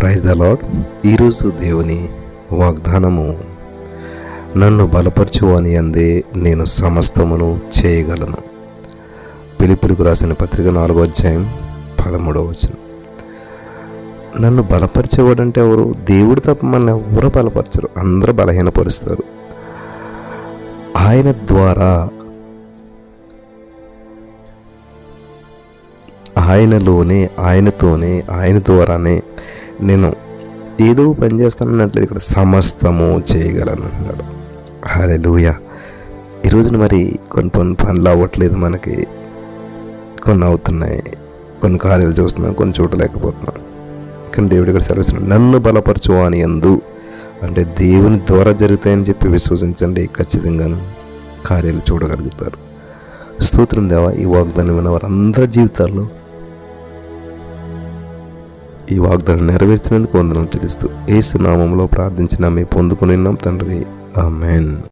Praise the lord ఈరోజు దేవుని వాగ్దానము నన్ను బలపరచు అని అందే నేను సమస్తమును చేయగలను. పిలుపులకు రాసిన పత్రిక నాలుగో అధ్యాయం పదమూడవ వచనం. నన్ను బలపరిచేవాడంటే ఎవరు? దేవుడు తప్ప మనల్ని ఎవరు బలపరచరు? అందరూ బలహీనపరుస్తారు. ఆయన ద్వారా ఆయనలోనే ఆయనతోనే ఆయన ద్వారానే నేను ఏదో పని చేస్తానన్నట్లేదు ఇక్కడ సమస్తము చేయగలను అన్నాడు. లూయ ఈరోజున మరి కొన్ని కొన్ని పనులు అవ్వట్లేదు మనకి. కొన్ని అవుతున్నాయి. కొన్ని కార్యాలు చూస్తున్నాం కొన్ని చూడలేకపోతున్నాం కానీ దేవుడి ఇక్కడ సెలవుస్తున్నాడు నన్ను బలపరచు అని ఎందు అంటే దేవుని ద్వారా జరుగుతాయని చెప్పి విశ్వసించండి ఖచ్చితంగాను కార్యాలు చూడగలుగుతారు. స్తోత్రం దేవా ఈ వాగ్దానం విన్న వారందరి జీవితాల్లో ఈ వాగ్దానం నెరవేర్చినందుకు వందనం తెలుస్తూ ఏసునామంలో ప్రార్థించిన మీ పొందుకుని తండ్రి. ఆమెన్.